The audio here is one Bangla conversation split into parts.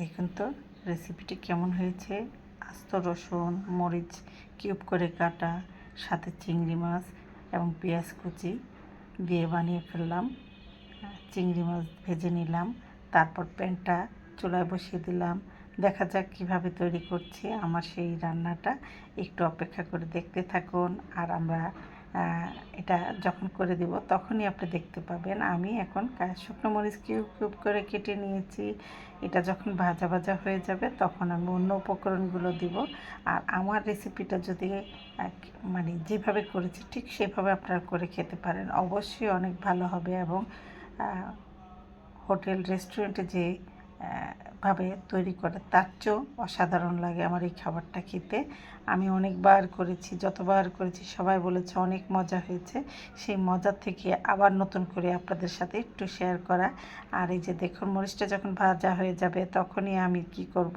দেখুন তো রেসিপিটি কেমন হয়েছে? আস্ত রসুন, মরিচ কিউব করে কাটা, সাথে চিংড়ি মাছ এবং পেঁয়াজ কুচি দিয়ে বানিয়ে ফেললাম। চিংড়ি মাছ ভেজে নিলাম, তারপর প্যানটা চুলায় বসিয়ে দিলাম। দেখা যাক কীভাবে তৈরি করছি আমার সেই রান্নাটা। একটু অপেক্ষা করে দেখতে থাকুন। আর আমরা এটা যখন করে দিব, তখনই আপনি দেখতে পাবেন। আমি এখন শুকনো মরিচ কিউব কিউব করে কেটে নিয়েছি। এটা যখন ভাজা ভাজা হয়ে যাবে, তখন আমি অন্য উপকরণগুলো দিব। আর আমার রেসিপিটা যদি মানে যেভাবে করেছি, ঠিক সেভাবে আপনারা করে খেতে পারেন। অবশ্যই অনেক ভালো হবে এবং হোটেল, রেস্টুরেন্টে যে ভাবে তৈরি করে, তার চেয়েও অসাধারণ লাগে আমার এই খাবারটা খেতে। আমি অনেকবার করেছি, যতবার করেছি, সবাই বলেছে অনেক মজা হয়েছে। সেই মজার থেকে আবার নতুন করে আপনাদের সাথে একটু শেয়ার করা। আর এই যে দেখুন, মরিচটা যখন ভাজা হয়ে যাবে, তখনই আমি কি করব?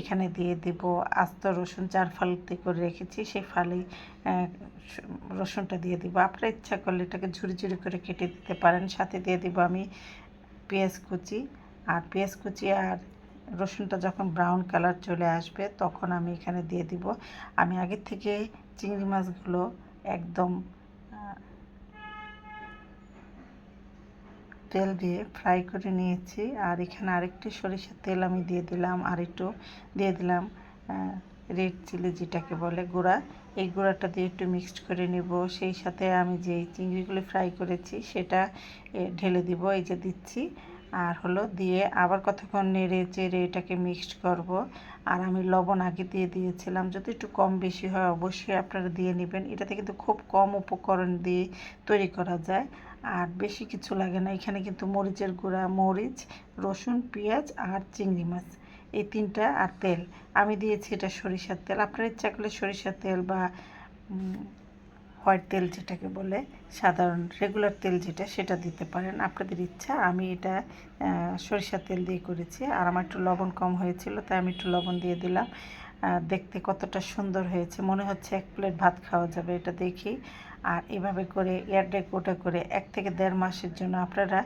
এখানে দিয়ে দেব আস্ত রসুন চার ফালতে করে রেখেছি সেই ফালেই রসুনটা দিয়ে দিব। আপনার ইচ্ছা করলে এটাকে ঝুরি ঝুরি করে কেটে দিতে পারেন। সাথে দিয়ে দিব আমি পেঁয়াজ কুচি আর পেঁয়াজ কুচি আর রসুনটা যখন ব্রাউন কালার চলে আসবে, তখন আমি এখানে দিয়ে দিব। আমি আগের থেকে চিংড়ি মাছগুলো একদম তেল দিয়ে ফ্রাই করে নিয়েছি। আর এখানে আরেকটি সরিষার তেল আমি দিয়ে দিলাম, আর একটু দিয়ে দিলাম রেড চিলি যেটাকে বলে গুঁড়া। এই গুঁড়াটা দিয়ে একটু মিক্সড করে নেব। সেই সাথে আমি যে চিংড়িগুলো ফ্রাই করেছি, সেটা ঢেলে দিব। এই যে দিচ্ছি আর হলো দিয়ে আবার কতক্ষণ নেড়ে চেড়ে এটাকে মিক্সড করব। আর আমি লবণ আগে দিয়ে দিয়েছিলাম, যদি একটু কম বেশি হয় অবশ্যই আপনারা দিয়ে নেবেন। এটাতে কিন্তু খুব কম উপকরণ দিয়ে তৈরি করা যায়। আর বেশি কিছু লাগে না, এখানে কিন্তু মরিচের গুঁড়া, মরিচ, রসুন, পেঁয়াজ আর চিংড়ি মাছ, এই তিনটা আর তেল। আমি দিয়েছি এটা সরিষার তেল। আপনার ইচ্ছা করলে সরিষার তেল বা হোয়াইট তেল যেটাকে বলে, সাধারণ রেগুলার তেল যেটা, সেটা দিতে পারেন। আপনাদের ইচ্ছা, আমি এটা সরিষার তেল দিয়ে করেছি। আর আমার একটু লবণ কম হয়েছিল, তাই আমি একটু লবণ দিয়ে দিলাম। দেখতে কতটা সুন্দর হয়েছে। মনে হচ্ছে এক প্লেট ভাত খাওয়া যাবে এটা দেখি। আর এভাবে করে এয়ারডে কোটা করে এক থেকে দেড় মাসের জন্য আপনারা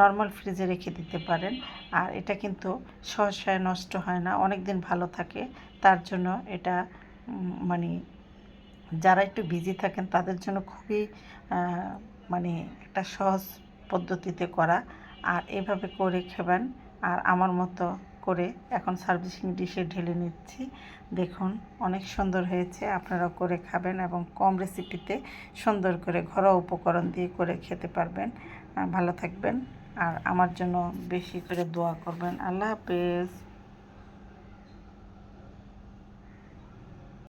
নর্মাল ফ্রিজে রেখে দিতে পারেন। আর এটা কিন্তু সহসায় নষ্ট হয় না অনেক দিন ভালো থাকে। তার জন্য এটা মানে যারা একটু বিজি থাকেন, তাদের জন্য খুবই মানে একটা সহজ পদ্ধতিতে করা। আর এভাবে করে খেবেন। আর আমার মতো করে এখন সার্ভিসিং ডিশে ঢেলে নিচ্ছি। দেখুন, অনেক সুন্দর হয়েছে। আপনারা করে খাবেন এবং কম রেসিপিতে সুন্দর করে ঘরোয়া উপকরণ দিয়ে করে খেতে পারবেন। ভালো থাকবেন। আর আমার জন্য বেশি করে দোয়া করবেন। আল্লাহ হাফেজ।